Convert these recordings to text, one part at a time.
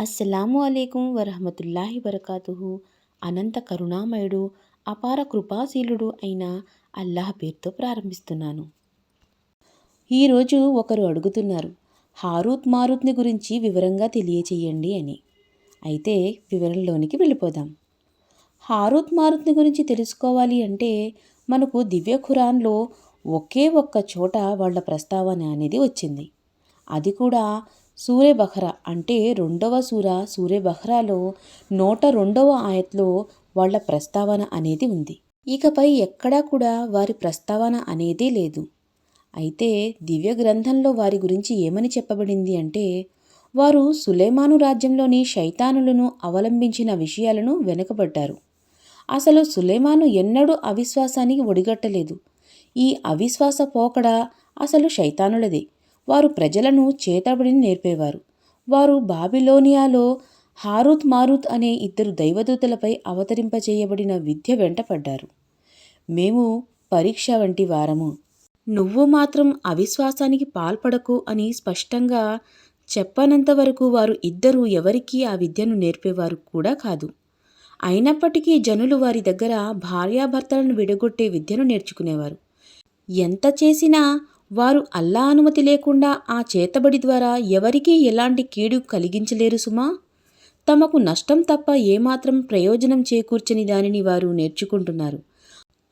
అస్సలాము అలైకుం వరహమతుల్లాహి వరకాతుహు. అనంత కరుణామయుడు అపార కృపాశీలుడు అయిన అల్లాహ్ పేరుతో ప్రారంభిస్తున్నాను. ఈరోజు ఒకరు అడుగుతున్నారు హారూత్ మారుత్ని గురించి వివరంగా తెలియచేయండి అని. అయితే వివరంలోనికి వెళ్ళిపోదాం. హారూత్ మారుత్ని గురించి తెలుసుకోవాలి అంటే మనకు దివ్య ఖురాన్లో ఒకే ఒక్క చోట వాళ్ళ ప్రస్తావన అనేది వచ్చింది. అది కూడా సూర్య బహ్రా అంటే రెండవ సూర సూర్య బహ్రాలో నూట రెండవ ఆయత్లో వాళ్ళ ప్రస్తావన అనేది ఉంది. ఇకపై ఎక్కడా కూడా వారి ప్రస్తావన అనేదే లేదు. అయితే దివ్య గ్రంథంలో వారి గురించి ఏమని చెప్పబడింది అంటే వారు సులేమాను రాజ్యంలోని శైతానులను అవలంబించిన విషయాలను వెనుకబడ్డారు. అసలు సులేమాను ఎన్నడూ అవిశ్వాసానికి ఒడిగట్టలేదు. ఈ అవిశ్వాస పోకడ అసలు శైతానులదే. వారు ప్రజలను చేతబడిని నేర్పేవారు. వారు బాబిలోనియాలో హారూత్ మారూత్ అనే ఇద్దరు దైవదూతలపై అవతరింపచేయబడిన విద్య వెంటపడ్డారు. మేము పరీక్ష వంటి వారము. నువ్వు మాత్రం అవిశ్వాసానికి పాల్పడకు అని స్పష్టంగా చెప్పనంత వరకు వారు ఇద్దరూ ఎవరికీ ఆ విద్యను నేర్పేవారు కూడా కాదు. అయినప్పటికీ జనులు వారి దగ్గర భార్యాభర్తలను విడగొట్టే విద్యను నేర్చుకునేవారు. ఎంత చేసినా వారు అల్లా అనుమతి లేకుండా ఆ చేతబడి ద్వారా ఎవరికీ ఎలాంటి కీడు కలిగించలేరు సుమా. తమకు నష్టం తప్ప ఏమాత్రం ప్రయోజనం చేకూర్చని దానిని వారు నేర్చుకుంటున్నారు.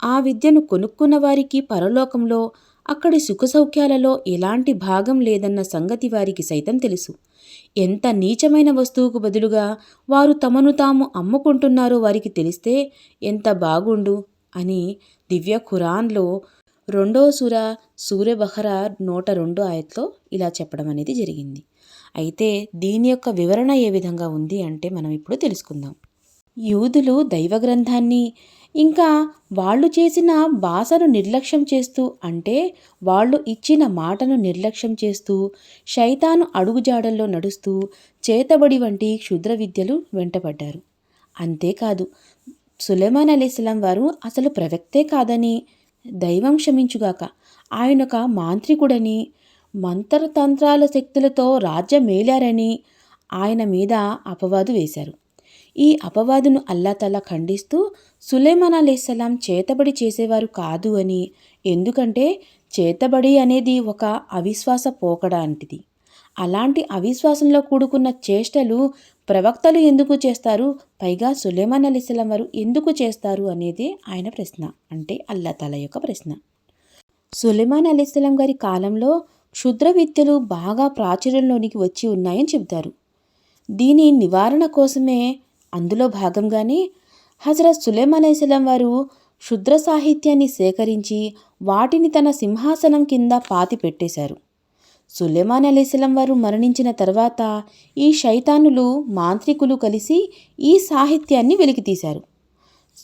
ఆ విద్యను కొనుక్కున్న వారికి పరలోకంలో అక్కడి సుఖసౌఖ్యాలలో ఎలాంటి భాగం లేదన్న సంగతి వారికి సైతం తెలుసు. ఎంత నీచమైన వస్తువుకు బదులుగా వారు తమను తాము అమ్ముకుంటున్నారో వారికి తెలిస్తే ఎంత బాగుండు అని దివ్య ఖురాన్లో రెండో సుర సూర్యబహర నూట రెండో ఆయత్లో ఇలా చెప్పడం అనేది జరిగింది. అయితే దీని యొక్క వివరణ ఏ విధంగా ఉంది అంటే మనం ఇప్పుడు తెలుసుకుందాం. యూదులు దైవ గ్రంథాన్ని ఇంకా వాళ్ళు చేసిన భాషను నిర్లక్ష్యం చేస్తూ అంటే వాళ్ళు ఇచ్చిన మాటను నిర్లక్ష్యం చేస్తూ శైతాను అడుగుజాడల్లో నడుస్తూ చేతబడి వంటి క్షుద్ర విద్యలు వెంటబడ్డారు అంతేకాదు సులేమాన్ అలీస్లాం వారు అసలు ప్రవక్తే కాదని దైవం క్షమించుగాక. ఆయనొక మాంత్రికుడని మంత్రతంత్రాల శక్తులతో రాజ్యం మేలారని ఆయన మీద అపవాదు వేశారు. ఈ అపవాదును అల్లాతల్లా ఖండిస్తూ సులేమాన్ అలీస్లాం చేతబడి చేసేవారు కాదు అని ఎందుకంటే చేతబడి అనేది ఒక అవిశ్వాస పోకడ అంటిది. అలాంటి అవిశ్వాసంలో కూడుకున్న చేష్టలు ప్రవక్తలు ఎందుకు చేస్తారు? పైగా సులేమాన్ అలీస్లాం వారు ఎందుకు చేస్తారు అనేది ఆయన ప్రశ్న. అంటే అల్లాతల యొక్క ప్రశ్న. సులేమాన్ అలీస్లాం గారి కాలంలో క్షుద్ర విద్యలు బాగా ప్రాచుర్యంలోనికి వచ్చి ఉన్నాయని చెబుతారు. దీని నివారణ కోసమే అందులో భాగంగానే హజరత్ సులేమాన్ అలీస్లాం వారు క్షుద్ర సాహిత్యాన్ని సేకరించి వాటిని తన సింహాసనం కింద పాతి పెట్టేశారు సులేమాన్ అలీస్లం వారు మరణించిన తర్వాత ఈ శైతానులు మాంత్రికులు కలిసి ఈ సాహిత్యాన్ని వెలికితీశారు.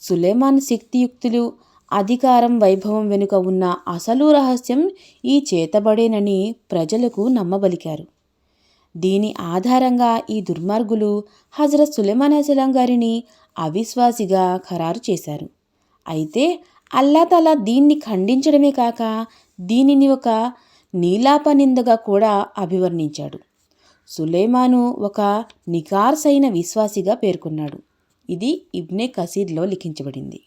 సులేమాన్ శక్తియుక్తులు అధికారం వైభవం వెనుక ఉన్న అసలు రహస్యం ఈ చేతబడేనని ప్రజలకు నమ్మబలికారు. దీని ఆధారంగా ఈ దుర్మార్గులు హజరత్ సులేమాన్ అసలం గారిని అవిశ్వాసిగా ఖరారు చేశారు. అయితే అల్లాతలా దీన్ని ఖండించడమే కాక దీనిని ఒక నీలాపనిందగా కూడా అభివర్ణించాడు. సులేమాను ఒక నికార్సైన విశ్వాసిగా పేర్కొన్నాడు. ఇది ఇబ్నే కసీర్లో లిఖించబడింది.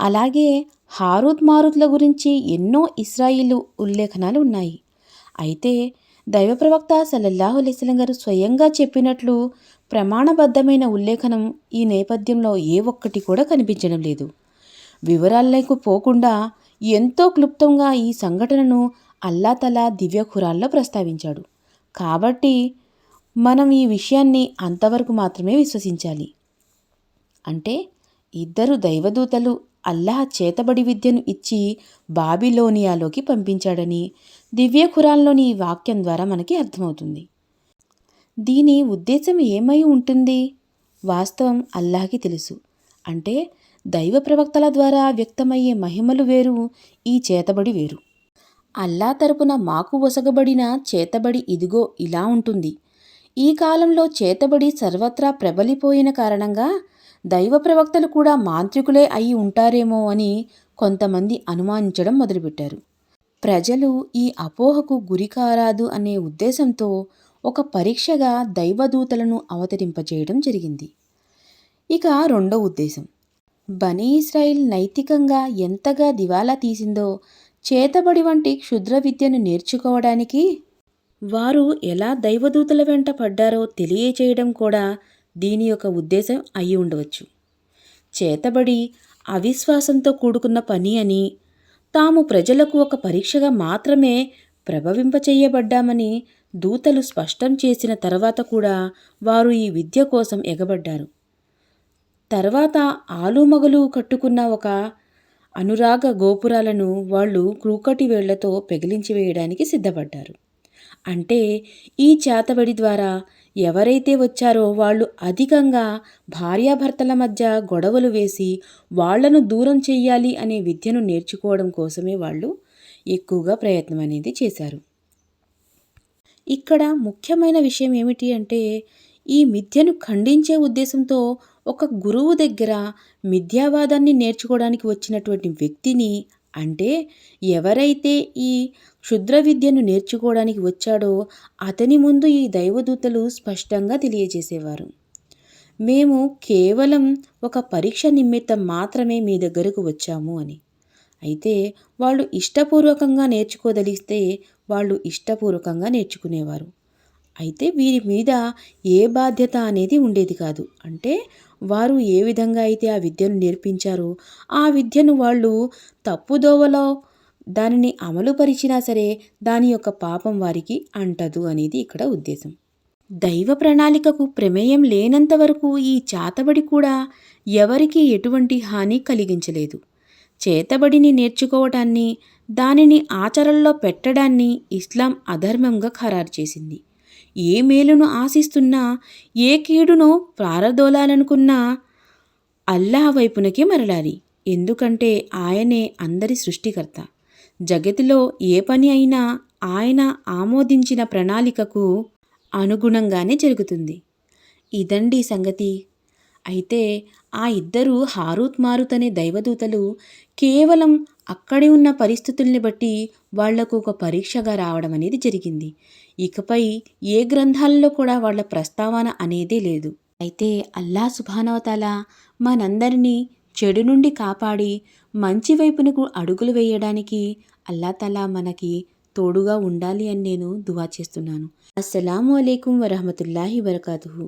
అలాగే హారూత్ మారుత్ల గురించి ఎన్నో ఇస్రాయిలు ఉల్లేఖనాలు ఉన్నాయి. అయితే దైవప్రవక్త సల్లల్లాహు అలైస్లం గారు స్వయంగా చెప్పినట్లు ప్రమాణబద్ధమైన ఉల్లేఖనం ఈ నేపథ్యంలో ఏ ఒక్కటి కూడా కనిపించడం లేదు. వివరాలకు పోకుండా ఎంతో క్లుప్తంగా ఈ సంఘటనను అల్లాతలా దివ్య ఖురాన్లో ప్రస్తావించాడు. కాబట్టి మనం ఈ విషయాన్ని అంతవరకు మాత్రమే విశ్వసించాలి. అంటే ఇద్దరు దైవదూతలు అల్లాహ్ చేతబడి విద్యను ఇచ్చి బాబిలోనియాలోకి పంపించాడని దివ్య ఖురాన్లోని ఈ వాక్యం ద్వారా మనకి అర్థమవుతుంది. దీని ఉద్దేశం ఏమై ఉంటుంది? వాస్తవం అల్లాహకి తెలుసు. అంటే దైవ ప్రవక్తల ద్వారా వ్యక్తమయ్యే మహిమలు వేరు ఈ చేతబడి వేరు. అల్లా తరపున మాకు ఒసగబడిన చేతబడి ఇదిగో ఇలా ఉంటుంది. ఈ కాలంలో చేతబడి సర్వత్రా ప్రబలిపోయిన కారణంగా దైవ ప్రవక్తలు కూడా మాంత్రికులే అయి ఉంటారేమో అని కొంతమంది అనుమానించడం మొదలుపెట్టారు. ప్రజలు ఈ అపోహకు గురికారాదు అనే ఉద్దేశంతో ఒక పరీక్షగా దైవదూతలను అవతరింపజేయడం జరిగింది. ఇక రెండో ఉద్దేశం. బనీ ఇస్రాయిల్ నైతికంగా ఎంతగా దివాలా తీసిందో చేతబడి వంటి క్షుద్ర విద్యను నేర్చుకోవడానికి? వారు ఎలా దైవదూతల వెంట పడ్డారో తెలియచేయడం కూడా దీని యొక్క ఉద్దేశం అయి ఉండవచ్చు. చేతబడి అవిశ్వాసంతో కూడుకున్న పని అని తాము ప్రజలకు ఒక పరీక్షగా మాత్రమే ప్రభవింపచేయబడ్డామని దూతలు స్పష్టం చేసిన తర్వాత కూడా వారు ఈ విద్య కోసం ఎగబడ్డారు. తర్వాత ఆలుమగలు కట్టుకున్న ఒక అనురాగ గోపురాలను వాళ్ళు క్రూకటి వేళ్ళతో పెగిలించి వేయడానికి సిద్ధపడ్డారు. అంటే ఈ చేతబడి ద్వారా ఎవరైతే వచ్చారో వాళ్ళు అధికంగా భార్యాభర్తల మధ్య గొడవలు వేసి వాళ్ళను దూరం చెయ్యాలి అనే విద్యను నేర్చుకోవడం కోసమే వాళ్ళు ఎక్కువగా ప్రయత్నం అనేది చేశారు. ఇక్కడ ముఖ్యమైన విషయం ఏమిటి అంటే ఈ మిథ్యను ఖండించే ఉద్దేశంతో ఒక గురువు దగ్గర మిథ్యావాదాన్ని నేర్చుకోవడానికి వచ్చినటువంటి వ్యక్తిని అంటే ఎవరైతే ఈ క్షుద్ర విద్యను నేర్చుకోవడానికి వచ్చాడో అతని ముందు ఈ దైవదూతలు స్పష్టంగా తెలియజేసేవారు. మేము కేవలం ఒక పరీక్ష నిమిత్తం మాత్రమే మీ దగ్గరకు వచ్చాము అని. అయితే వాళ్ళు ఇష్టపూర్వకంగా నేర్చుకోదలిస్తే వాళ్ళు ఇష్టపూర్వకంగా నేర్చుకునేవారు. అయితే వీరి మీద ఏ బాధ్యత అనేది ఉండేది కాదు. అంటే వారు ఏ విధంగా అయితే ఆ విద్యను నేర్పించారో ఆ విద్యను వాళ్ళు తప్పుదోవలో దానిని అమలుపరిచినా సరే దాని యొక్క పాపం వారికి అంటదు అనేది ఇక్కడ ఉద్దేశం. దైవ ప్రణాళికకు ప్రమేయం లేనంత వరకు ఈ చాతబడి కూడా ఎవరికీ ఎటువంటి హాని కలిగించలేదు. చేతబడిని నేర్చుకోవటాన్ని దానిని ఆచరణలో పెట్టడాన్ని ఇస్లాం అధర్మంగా ఖరారు చేసింది. ఏ మేలును ఆశిస్తున్నా ఏ కీడును ప్రారదోలాలనుకున్నా అల్లాహ్ వైపునకే మరలాలి. ఎందుకంటే ఆయనే అందరి సృష్టికర్త. జగతిలో ఏ పని అయినా ఆయన ఆమోదించిన ప్రణాళికకు అనుగుణంగానే జరుగుతుంది. ఇదండి సంగతి. అయితే ఆ ఇద్దరు హారూత్ మారుత్ అనే దైవదూతలు కేవలం అక్కడే ఉన్న పరిస్థితుల్ని బట్టి వాళ్ళకు ఒక పరీక్షగా రావడం అనేది జరిగింది. ఇకపై ఏ గ్రంథాల్లో కూడా వాళ్ళ ప్రస్తావన అనేదే లేదు. అయితే అల్లా సుభానవతాల మనందరినీ చెడు నుండి కాపాడి మంచి వైపునకు అడుగులు వేయడానికి అల్లాతలా మనకి తోడుగా ఉండాలి అని నేను దువా చేస్తున్నాను. అస్సలం అలైకుం వరహమతుల్లాహి వరకాతుహు.